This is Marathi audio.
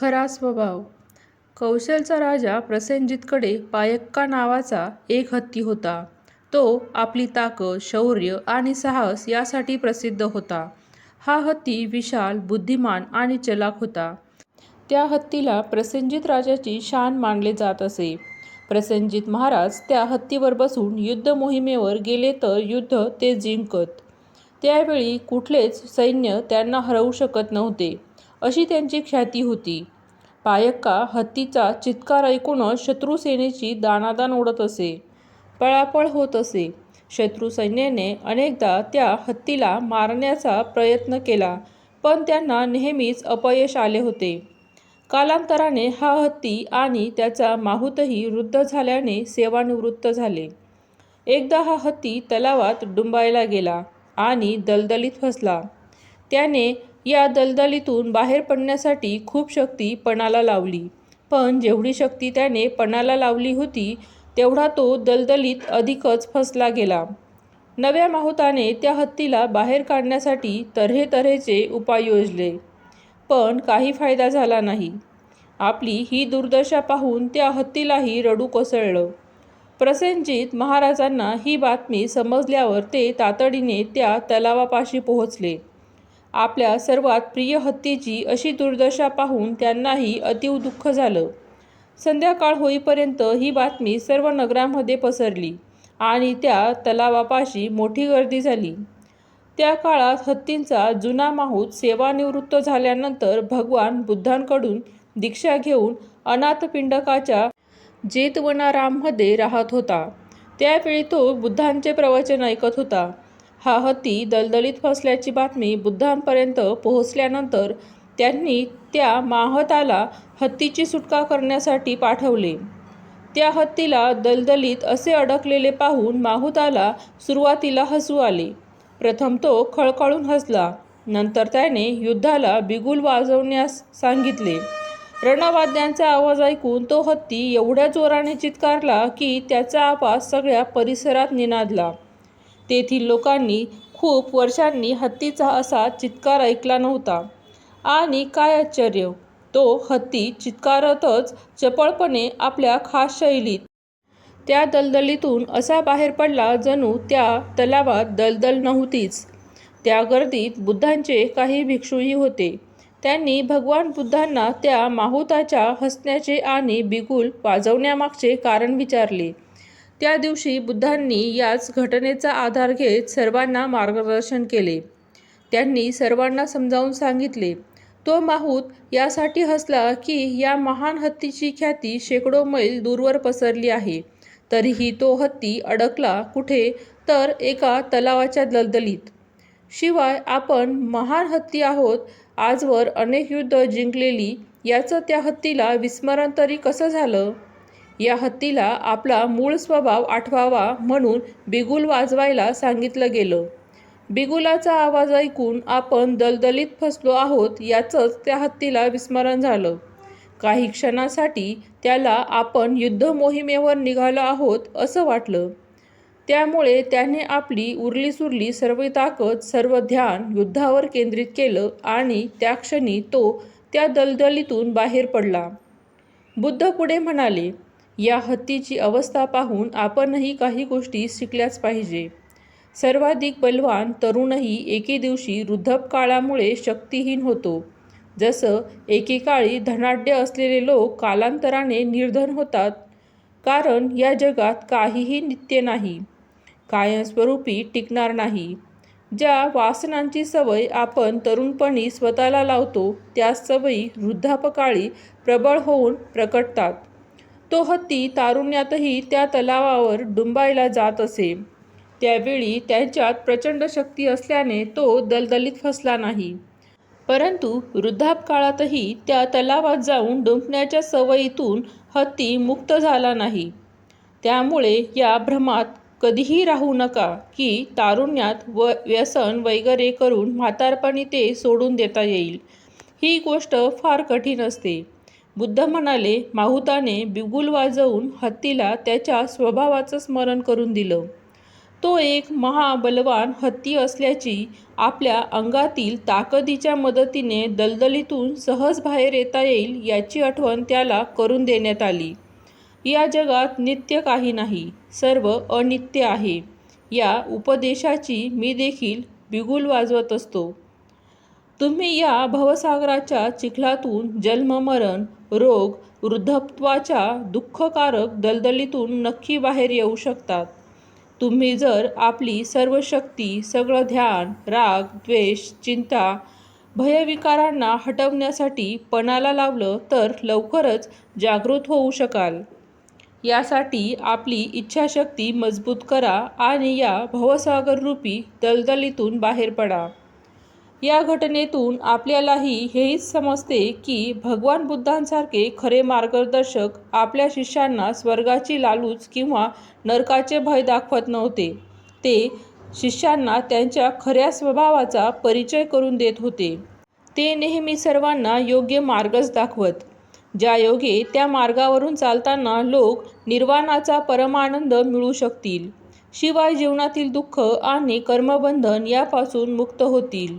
खरा स्वभाव. कौशलचा राजा प्रसेनजितकडे पायक्का नावाचा एक हत्ती होता. तो आपली ताकद शौर्य आणि साहस यासाठी प्रसिद्ध होता. हा हत्ती विशाल बुद्धिमान आणि चलाक होता. त्या हत्तीला प्रसेनजित राजाची शान मानले जात असे. प्रसेनजित महाराज त्या हत्तीवर बसून युद्ध मोहिमेवर गेले तर युद्ध ते जिंकत. त्यावेळी कुठलेच सैन्य त्यांना हरवू शकत नव्हते. अशी त्यांची ख्याती होती. पायक्का हत्तीचा चित्कार ऐकूनच शत्रुसेनेची दानादान उडत असे. पळापळ होत असे. शत्रू सैन्याने अनेकदा त्या हत्तीला मारण्याचा प्रयत्न केला पण त्यांना नेहमीच अपयश आले होते. कालांतराने हा हत्ती आणि त्याचा माहूतही वृद्ध झाल्याने सेवानिवृत्त झाले. एकदा हा हत्ती तलावात डुंबायला गेला आणि दलदलीत फसला. त्याने या दलदलीतून बाहेर पडण्यासाठी खूप शक्ती पणाला लावली. पण जेवढी शक्ती त्याने पणाला लावली होती तेवढा तो दलदलीत अधिकच फसला गेला. नव्या माहुताने त्या हत्तीला बाहेर काढण्यासाठी तऱ्हेतऱ्हेचे उपाय योजले. पण काही फायदा झाला नाही. आपली ही दुर्दशा पाहून त्या हत्तीलाही रडू कोसळलं. प्रसेनजित महाराजांना ही बातमी समजल्यावर ते तातडीने त्या तलावापाशी पोहोचले. आपल्या सर्वात प्रिय हत्तीची अशी दुर्दशा पाहून त्यांनाही अतीव दुःख झालं. संध्याकाळ होईपर्यंत ही बातमी सर्व नगरामध्ये पसरली आणि त्या तलावापाशी मोठी गर्दी झाली. त्या काळात हत्तींचा जुना माहूत सेवानिवृत्त झाल्यानंतर भगवान बुद्धांकडून दीक्षा घेऊन अनाथपिंडकाच्या जेतवनाराममध्ये राहत होता. त्यावेळी तो बुद्धांचे प्रवचन ऐकत होता. हा हत्ती दलदलीत फसल्याची बातमी बुद्धांपर्यंत पोहोचल्यानंतर त्यांनी त्या माहताला हत्तीची सुटका करण्यासाठी पाठवले. त्या हत्तीला दलदलीत असे अडकलेले पाहून माहुताला सुरुवातीला हसू आले. प्रथम तो खळखळून हसला. नंतर त्याने युद्धाला बिगुल वाजवण्यास सांगितले. रणवाद्यांचा आवाज ऐकून तो हत्ती एवढ्या जोराने चित्कारला की त्याचा आवाज सगळ्या परिसरात निनादला. तेथील लोकांनी खूप वर्षांनी हत्तीचा असा चित्कार ऐकला नव्हता. आणि काय आश्चर्य तो हत्ती चित्कारतच चपळपणे आपल्या खास शैलीत त्या दलदलीतून असा बाहेर पडला जणू त्या तलावात दलदल नव्हतीच. त्या गर्दीत बुद्धांचे काही भिक्षूही होते. त्यांनी भगवान बुद्धांना त्या माहुताच्या हसण्याचे आणि बिगुल वाजवण्यामागचे कारण विचारले. त्या दिवशी बुद्धांनी याच घटनेचा आधार घेत सर्वांना मार्गदर्शन केले. त्यांनी सर्वांना समजावून सांगितले तो माहूत यासाठी हसला की या महान हत्तीची ख्याती शेकडो मैल दूरवर पसरली आहे. तरीही तो हत्ती अडकला कुठे तर एका तलावाच्या दलदलीत. शिवाय आपण महान हत्ती आहोत आजवर अनेक युद्ध जिंकलेली याचं त्या हत्तीला विस्मरण तरी कसं झालं? या हत्तीला आपला मूळ स्वभाव आठवावा म्हणून बिगुल वाजवायला सांगितलं गेलं. बिगुलाचा आवाज ऐकून आपण दलदलीत फसलो आहोत याचंच त्या हत्तीला विस्मरण झालं. काही क्षणासाठी त्याला आपण युद्ध मोहिमेवर निघालो आहोत असं वाटलं. त्यामुळे त्याने आपली उरलीसुरली सर्व ताकद सर्व ध्यान युद्धावर केंद्रित केलं आणि त्या क्षणी तो त्या दलदलीतून बाहेर पडला. बुद्ध पुढे म्हणाले या हत्तीची अवस्था पाहून आपणही काही गोष्टी शिकल्याच पाहिजे. सर्वाधिक बलवान तरुणही एके दिवशी वृद्धपकाळामुळे शक्तिहीन होतो. जसं एकेकाळी धनाढ्य असलेले लोक कालांतराने निर्धन होतात कारण या जगात काहीही नित्य नाही कायमस्वरूपी टिकणार नाही. ज्या वासनांची सवय आपण तरुणपणी स्वतःला लावतो त्या सवयी वृद्धापकाळी प्रबळ होऊन प्रकटतात. तो हत्ती तारुण्यातही त्या तलावावर डुंबायला जात असे. त्यावेळी त्यांच्यात प्रचंड शक्ती असल्याने तो दलदलीत फसला नाही. परंतु वृद्धापकाळातही त्या तलावात जाऊन डुंबण्याच्या सवयीतून हत्ती मुक्त झाला नाही. त्यामुळे या भ्रमात कधीही राहू नका की तारुण्यात व व्यसन वगैरे करून म्हातारपणी ते सोडून देता येईल. ही गोष्ट फार कठीण असते. बुद्ध म्हणाले माहुताने बिगुल वाजवून हत्तीला त्याच्या स्वभावाचं स्मरण करून दिलं. तो एक महाबलवान हत्ती असल्याची आपल्या अंगातील ताकदीच्या मदतीने दलदलीतून सहज बाहेर येता येईल याची आठवण त्याला करून देण्यात आली. या जगात नित्य काही नाही सर्व अनित्य आहे. या उपदेशाची मी देखील बिगुल वाजवत असतो. तुम्ही या भवसागराच्या चिखलातून जन्ममरण रोग वृद्धत्वाच्या दुःखकारक दलदलीतून नक्की बाहेर येऊ शकतात. तुम्ही जर आपली सर्व शक्ती सगळं ध्यान राग द्वेष चिंता भयविकारांना हटवण्यासाठी पणाला लावलं तर लवकरच जागृत होऊ शकाल. यासाठी आपली इच्छाशक्ती मजबूत करा आणि या भवसागररूपी दलदलीतून बाहेर पडा. या घटनेतून आपल्यालाही हेच समजते की भगवान बुद्धांसारखे खरे मार्गदर्शक आपल्या शिष्यांना स्वर्गाची लालूच किंवा नरकाचे भय दाखवत नव्हते. ते शिष्यांना त्यांच्या खऱ्या स्वभावाचा परिचय करून देत होते. ते नेहमी सर्वांना योग्य मार्गच दाखवत. ज्या योगे त्या मार्गावरून चालताना लोक निर्वाणाचा परमानंद मिळू शकतील. शिवाय जीवनातील दुःख आणि कर्मबंधन यापासून मुक्त होतील.